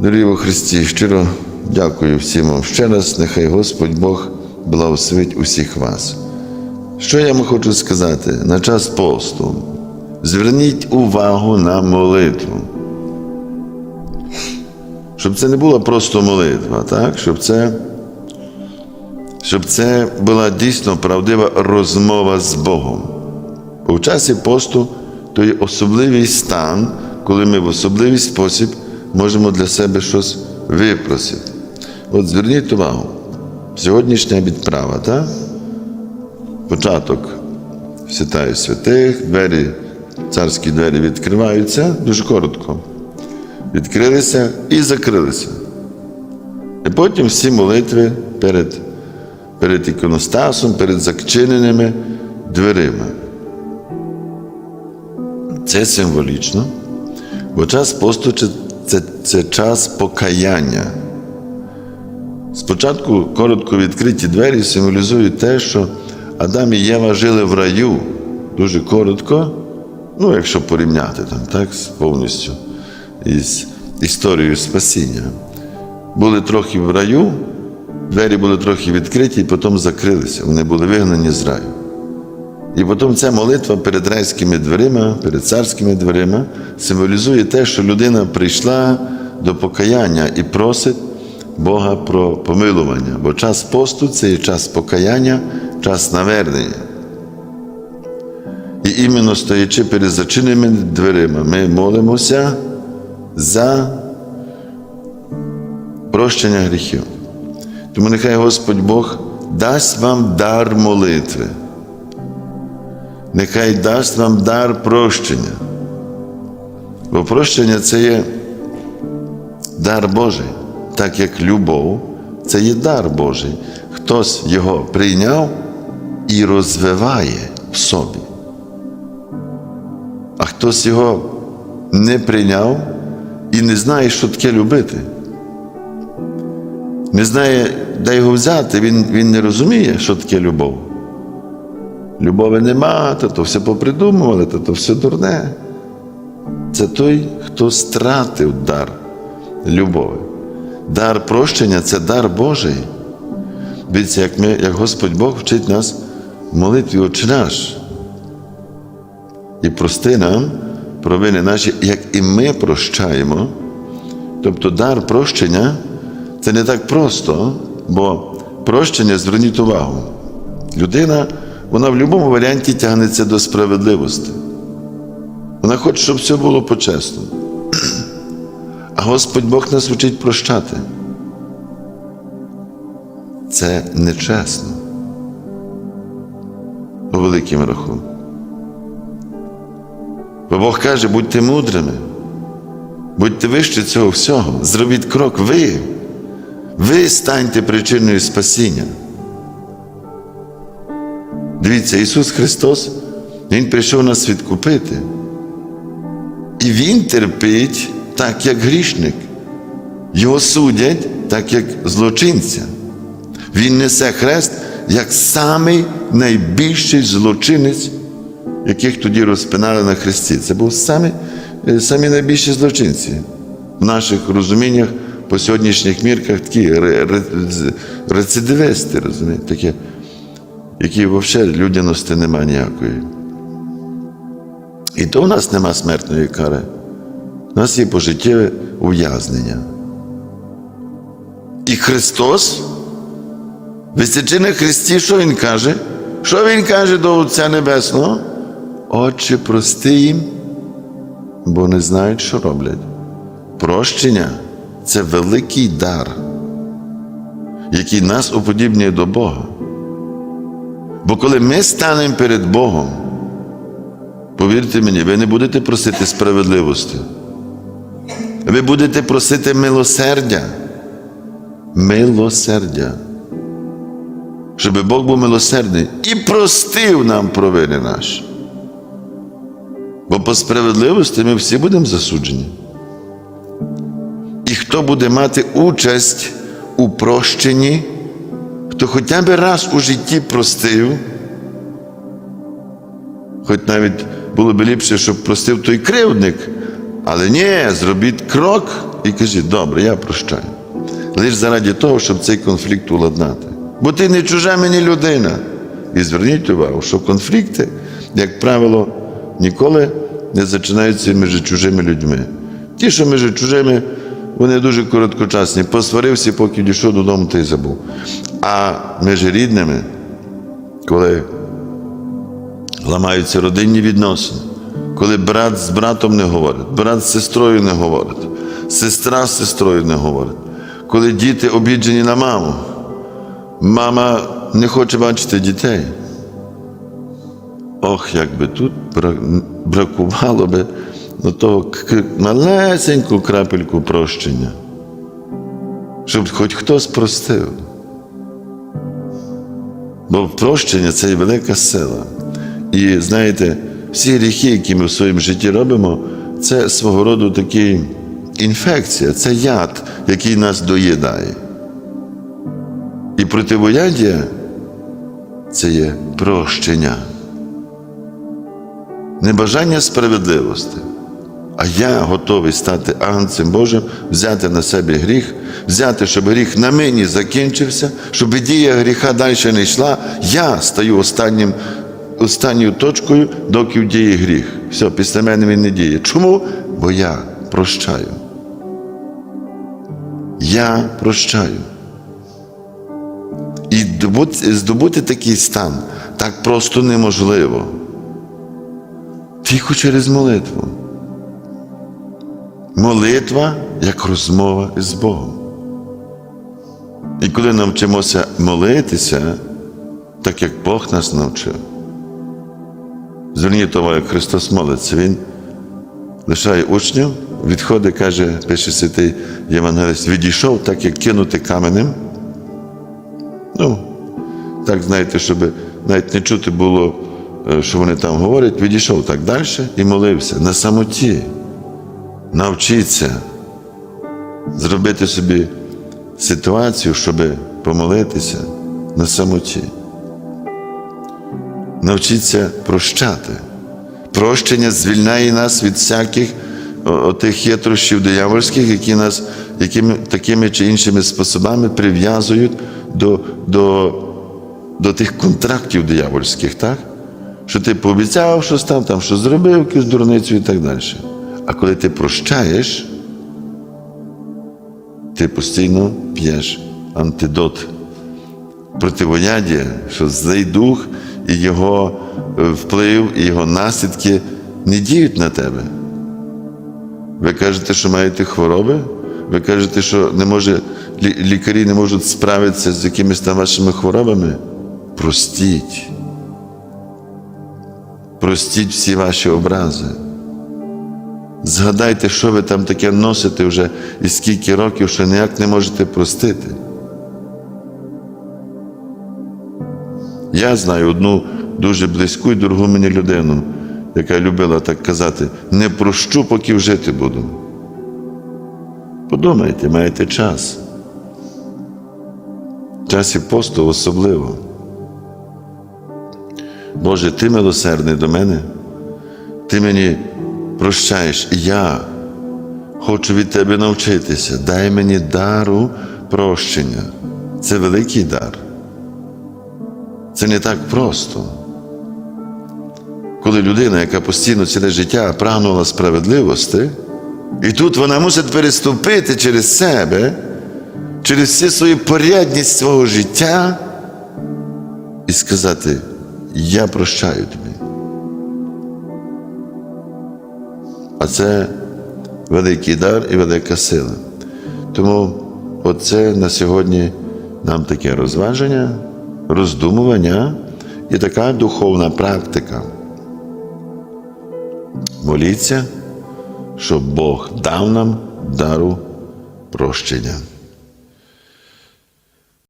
Дорогі во Христі, щиро дякую всім вам ще раз. Нехай Господь Бог благословить усіх вас. Що я вам хочу сказати на час посту? Зверніть увагу на молитву. Щоб це не була просто молитва, так? щоб це, щоб це була дійсно правдива розмова з Богом. Бо в часі посту то є особливий стан, коли ми в особливий спосіб можемо для себе щось випросити. От зверніть увагу, сьогоднішня відправа, так? початок святаю святих, двері, царські двері відкриваються дуже коротко. Відкрилися і закрилися. І потім всі молитви перед, перед іконостасом, перед зачиненими дверима. Це символічно, бо час посту це, це, час покаяння. Спочатку коротко відкриті двері символізують те, що Адам і Єва жили в раю дуже коротко, ну, якщо порівняти там, так, повністю із історією спасіння. Були трохи в раю, двері були трохи відкриті, і потім закрилися. Вони були вигнані з раю. І потім ця молитва перед райськими дверима, перед царськими дверима символізує те, що людина прийшла до покаяння і просить Бога про помилування. Бо час посту це є час покаяння, час навернення. І іменно стоячи перед зачиненими дверима, ми молимося за прощення гріхів. Тому нехай Господь Бог дасть вам дар молитви. Нехай дасть вам дар прощення. Бо прощення це є дар Божий, так як любов це є дар Божий. Хтось його прийняв і розвиває в собі. А хтось його не прийняв і не знає, що таке любити. Не знає, де його взяти, він, він не розуміє, що таке любов. Любові нема, то то все попридумували, то то все дурне. Це той, хто стратив дар любові. Дар прощення це дар Божий. Дивіться, як, ми, як Господь Бог вчить нас в молитві Отче наш. І прости нам провини наші, як і ми прощаємо. Тобто дар прощення це не так просто, бо прощення зверніть увагу. Людина, вона в будь-якому варіанті тягнеться до справедливості. Вона хоче, щоб все було по-чесному. А Господь Бог нас вчить прощати. Це нечесно. По великим рахунку. Бо Бог каже, будьте мудрими, будьте вище цього всього, зробіть крок ви. Ви станьте причиною спасіння. Дивіться, Ісус Христос, Він прийшов нас відкупити. І Він терпить так, як грішник. Його судять так, як злочинця. Він несе хрест як самий найбільший злочинець, яких тоді розпинали на хресті. Це був самі, самі найбільші злочинці в наших розуміннях по сьогоднішніх мірках такі рецидивисти, розумієте, такі, які взагалі людяності немає ніякої. І то в нас нема смертної кари. У нас є пожиттєве ув'язнення. І Христос, висячи Христі, що Він каже? Що Він каже до Отця Небесного? Отче, прости їм, бо не знають, що роблять. Прощення це великий дар, який нас уподібнює до Бога. Бо коли ми станемо перед Богом, повірте мені, ви не будете просити справедливості. Ви будете просити милосердя. Милосердя. Щоб Бог був милосердний і простив нам провини наші. Бо по справедливості ми всі будемо засуджені. І хто буде мати участь у прощенні, хто хоча б раз у житті простив, хоч навіть було б ліпше, щоб простив той кривдник, Але ні, зробіть крок і кажіть, добре, я прощаю. Лише заради того, щоб цей конфлікт уладнати. Бо ти не чужа мені людина. І зверніть увагу, що конфлікти, як правило, ніколи не починаються між чужими людьми. Ті, що між чужими, вони дуже короткочасні. Посварився, поки дійшов додому, ти забув. А між рідними, коли ламаються родинні відносини, коли брат з братом не говорить, брат з сестрою не говорить, сестра з сестрою не говорить, коли діти обіджені на маму, мама не хоче бачити дітей. Ох, як би тут бракувало би до того малесеньку крапельку прощення, щоб хоч хтось простив. Бо прощення це велика сила. І знаєте, всі гріхи, які ми в своєму житті робимо, це свого роду такі інфекція, це яд, який нас доїдає. І противояддя це є прощення. Не бажання справедливості, а я готовий стати агнцем Божим, взяти на себе гріх, взяти, щоб гріх на мені закінчився, щоб дія гріха далі не йшла. Я стаю останнім, останньою точкою, доки діє гріх. Все, після мене він не діє. Чому? Бо я прощаю. Я прощаю. І добути- здобути такий стан так просто неможливо. Тільки через молитву. Молитва як розмова з Богом. І коли навчимося молитися, так як Бог нас навчив. Зверніть увагу, як Христос молиться, Він лишає учнів, відходить, каже, пише святий Євангеліст, відійшов, так як кинути каменем. Ну, так, знаєте, щоб навіть не чути було, е, що вони там говорять, відійшов так далі і молився на самоті. Навчіться зробити собі ситуацію, щоб помолитися на самоті. Навчіться прощати. Прощення звільняє нас від всяких отих хитрощів диявольських, які нас якими, такими чи іншими способами прив'язують до, до, до тих контрактів диявольських, так? Що ти пообіцяв щось там, там що зробив, якусь дурницю і так далі. А коли ти прощаєш, ти постійно п'єш антидот противояддя, що злий дух і його вплив, і його наслідки не діють на тебе. Ви кажете, що маєте хвороби? Ви кажете, що не може, лікарі не можуть справитися з якимись там вашими хворобами? Простіть. Простіть всі ваші образи. Згадайте, що ви там таке носите вже і скільки років, що ніяк не можете простити. Я знаю одну дуже близьку і дорогу мені людину, яка любила так казати: не прощу, поки жити буду. Подумайте, маєте час. В часі посту особливо. Боже, ти милосердний до мене, ти мені прощаєш, я хочу від тебе навчитися. Дай мені дару прощення. Це великий дар. Це не так просто. Коли людина, яка постійно ціле життя прагнула справедливості, і тут вона мусить переступити через себе, через всю свою порядність свого життя і сказати: Я прощаю тобі. А це великий дар і велика сила. Тому оце на сьогодні нам таке розваження, роздумування і така духовна практика. Моліться, щоб Бог дав нам дару прощення.